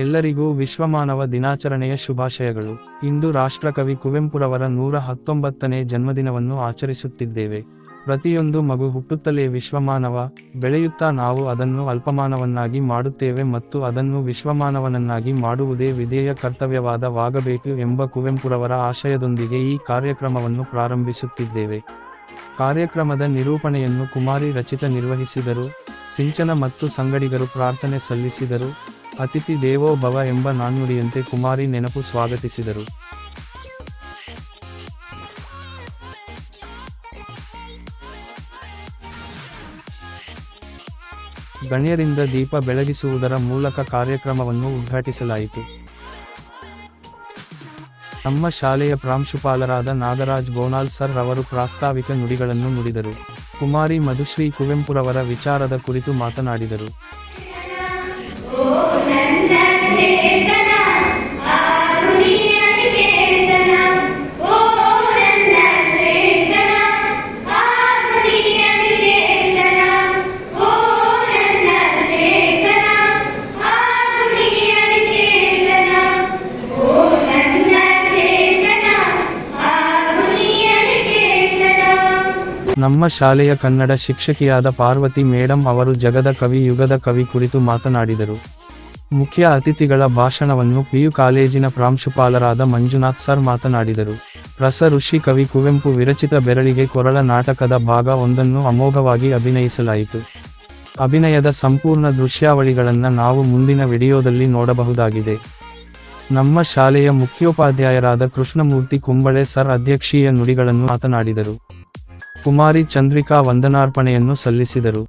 ಎಲ್ಲರಿಗೂ ವಿಶ್ವಮಾನವ ದಿನಾಚರಣೆಯ ಶುಭಾಶಯಗಳು. ಇಂದು ರಾಷ್ಟ್ರಕವಿ ಕುವೆಂಪುರವರ ನೂರ ಹತ್ತೊಂಬತ್ತನೇ ಜನ್ಮದಿನವನ್ನು ಆಚರಿಸುತ್ತಿದ್ದೇವೆ. ಪ್ರತಿಯೊಂದು ಮಗು ಹುಟ್ಟುತ್ತಲೇ ವಿಶ್ವಮಾನವ, ಬೆಳೆಯುತ್ತಾ ನಾವು ಅದನ್ನು ಅಲ್ಪಮಾನವನ್ನಾಗಿ ಮಾಡುತ್ತೇವೆ ಮತ್ತು ಅದನ್ನು ವಿಶ್ವಮಾನವನನ್ನಾಗಿ ಮಾಡುವುದೇ ವಿಧೇಯ ಕರ್ತವ್ಯವಾದವಾಗಬೇಕು ಎಂಬ ಕುವೆಂಪುರವರ ಆಶಯದೊಂದಿಗೆ ಈ ಕಾರ್ಯಕ್ರಮವನ್ನು ಪ್ರಾರಂಭಿಸುತ್ತಿದ್ದೇವೆ. ಕಾರ್ಯಕ್ರಮದ ನಿರೂಪಣೆಯನ್ನು ಕುಮಾರಿ ರಚಿತ ನಿರ್ವಹಿಸಿದರು, ಸಿಂಚನ ಮತ್ತು ಸಂಗಡಿಗರು ಪ್ರಾರ್ಥನೆ ಸಲ್ಲಿಸಿದರು ಅತಿಥಿ ದೇವೋ ಭವ ಎಂಬ ನಾಣ್ಣುಡಿಯಂತೆ ಕುಮಾರಿ ನೆನಪು ಸ್ವಾಗತಿಸಿದರು. ಗಣ್ಯರಿಂದ ದೀಪ ಬೆಳಗಿಸುವುದರ ಮೂಲಕ ಕಾರ್ಯಕ್ರಮವನ್ನು ಉದ್ಘಾಟಿಸಲಾಯಿತು. ನಮ್ಮ ಶಾಲೆಯ ಪ್ರಾಂಶುಪಾಲರಾದ ನಾಗರಾಜ್ ಗೋನಾಲ್ ಸರ್ ರವರು ಪ್ರಾಸ್ತಾವಿಕ ನುಡಿಗಳನ್ನು ನುಡಿದರು. ಕುಮಾರಿ ಮಧುಶ್ರೀ ಕುವೆಂಪುರವರ ವಿಚಾರದ ಕುರಿತು ಮಾತನಾಡಿದರು. ನನ್ನ ನಮ್ಮ ಶಾಲೆಯ ಕನ್ನಡ ಶಿಕ್ಷಕಿಯಾದ ಪಾರ್ವತಿ ಮೇಡಂ ಅವರು ಜಗದ ಕವಿ ಯುಗದ ಕವಿ ಕುರಿತು ಮಾತನಾಡಿದರು. ಮುಖ್ಯ ಅತಿಥಿಗಳ ಭಾಷಣವನ್ನು ಪಿಯು ಕಾಲೇಜಿನ ಪ್ರಾಂಶುಪಾಲರಾದ ಮಂಜುನಾಥ್ ಸರ್ ಮಾತನಾಡಿದರು. ರಸ ಋಷಿ ಕವಿ ಕುವೆಂಪು ವಿರಚಿತ ಬೆರಳಿಗೆ ಕೊರಳ ನಾಟಕದ ಭಾಗ ಒಂದನ್ನು ಅಮೋಘವಾಗಿ ಅಭಿನಯಿಸಲಾಯಿತು. ಅಭಿನಯದ ಸಂಪೂರ್ಣ ದೃಶ್ಯಾವಳಿಗಳನ್ನು ನಾವು ಮುಂದಿನ ವಿಡಿಯೋದಲ್ಲಿ ನೋಡಬಹುದಾಗಿದೆ. ನಮ್ಮ ಶಾಲೆಯ ಮುಖ್ಯೋಪಾಧ್ಯಾಯರಾದ ಕೃಷ್ಣಮೂರ್ತಿ ಕುಂಬಳೆ ಸರ್ ಅಧ್ಯಕ್ಷೀಯ ನುಡಿಗಳನ್ನು ಮಾತನಾಡಿದರು. ಕುಮಾರಿ ಚಂದ್ರಿಕಾ ವಂದನಾರ್ಪಣೆಯನ್ನು ಸಲ್ಲಿಸಿದರು.